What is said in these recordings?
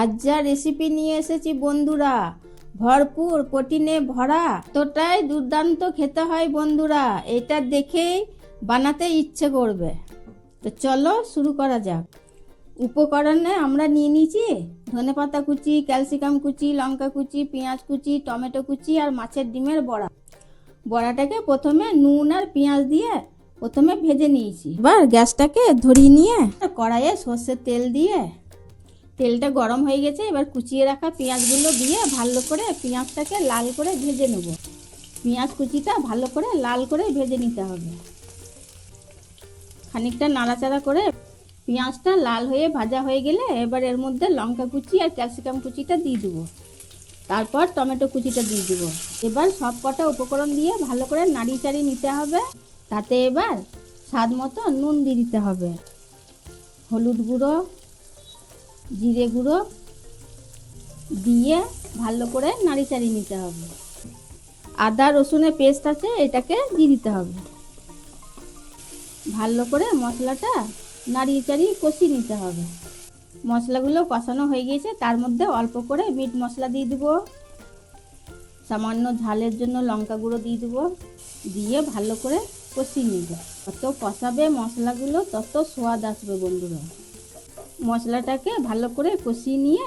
আজ যা রেসিপি নিয়ে এসেছি বন্ধুরা, ভরপুর প্রোটিনে ভরা তোটাই দুর্দান্ত খেতে হয় বন্ধুরা, এটা দেখেই বানাতে ইচ্ছে করবে। তো চলো শুরু করা যাক। উপকরণে আমরা নিয়ে নিয়েছি ধনে পাতা কুচি, ক্যালসিকাম কুচি, লঙ্কা কুচি, পেঁয়াজ কুচি, টমেটো কুচি আর মাছের ডিমের বড়া। বড়াটাকে প্রথমে নুন আর পেঁয়াজ দিয়ে প্রথমে ভেজে নিয়েছি। এবার গ্যাসটাকে ধরিয়ে নিয়ে কড়াইয়ে সর্ষের তেল দিয়ে তেলটা গরম হয়ে গেছে, এবার কুচিয়ে রাখা পেঁয়াজগুলো দিয়ে ভালো করে পেঁয়াজটাকে লাল করে ভেজে নেব। পেঁয়াজ কুচিটা ভালো করে লাল করে ভেজে নিতে হবে। খানিকটা নাড়াচাড়া করে পেঁয়াজটা লাল হয়ে ভাজা হয়ে গেলে এবার এর মধ্যে লঙ্কা কুচি আর ক্যাপসিকাম কুচিটা দিয়ে দেবো। তারপর টমেটো কুচিটা দিয়ে দেবো। এবার সব কটা উপকরণ দিয়ে ভালো করে নাড়িয়ে চাড়িয়ে নিতে হবে। তাতে এবার স্বাদ মতো নুন দিয়ে দিতে হবে। হলুদ গুঁড়ো জিরে গুঁড়ো দিয়ে ভালো করে নাড়ি চাড়িয়ে নিতে হবে। আদা রসুনের পেস্ট আছে, এটাকে দিয়ে দিতে হবে। ভালো করে মশলাটা নাড়িয়ে চাড়িয়ে কষিয়ে নিতে হবে। মশলাগুলো কষানো হয়ে গিয়েছে, তার মধ্যে অল্প করে মিট মশলা দিয়ে দেবো। সামান্য ঝালের জন্য লঙ্কা গুঁড়ো দিয়ে দেবো, দিয়ে ভালো করে কষিয়ে নিব। যত কষাবে মশলাগুলো, তত স্বাদ আসবে বন্ধুরা। মশলাটাকে ভালো করে কষিয়ে নিয়ে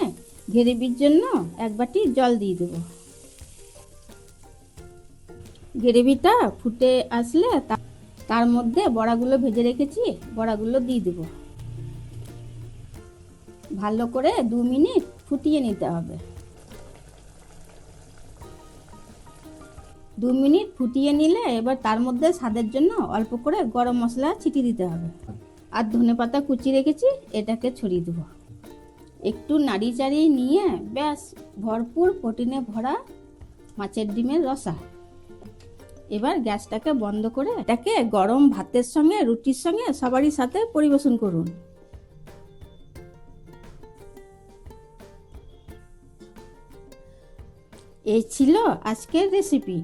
গ্রেভির জন্য এক বাটি জল দিয়ে দেবো। গ্রেভিটা ফুটে আসলে তার মধ্যে বড়াগুলো ভেজে রেখেছি, বড়াগুলো দিয়ে দেবো। ভালো করে দু মিনিট ফুটিয়ে নিতে হবে। দু মিনিট ফুটিয়ে নিলে এবার তার মধ্যে স্বাদের জন্য অল্প করে গরম মশলা ছিটিয়ে দিতে হবে। আর ধনে পাতা কুচি রেখেছি, এটাকে ছড়িয়ে দেবো। একটু নাড়ি চাড়িয়ে নিয়ে ব্যাস, ভরপুর প্রোটিনে ভরা মাছের ডিমের রসা। এবার গ্যাসটাকে বন্ধ করে এটাকে গরম ভাতের সঙ্গে, রুটির সঙ্গে সবারই সাথে পরিবেশন করুন। এই ছিল আজকের রেসিপি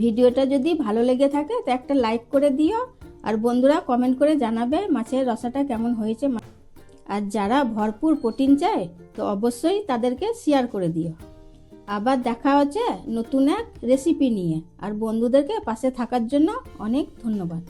ভিডিওটা যদি ভালো লেগে থাকে, তো একটা লাইক করে দিও। আর বন্ধুরা কমেন্ট করে জানাবে মাছের রসাটা কেমন হয়েছে আর যারা ভরপুর প্রোটিন চায়, তো অবশ্যই তাদেরকে শেয়ার করে দিও। আবার দেখা হচ্ছে নতুন এক রেসিপি নিয়ে। আর বন্ধুদেরকে পাশে থাকার জন্য অনেক ধন্যবাদ।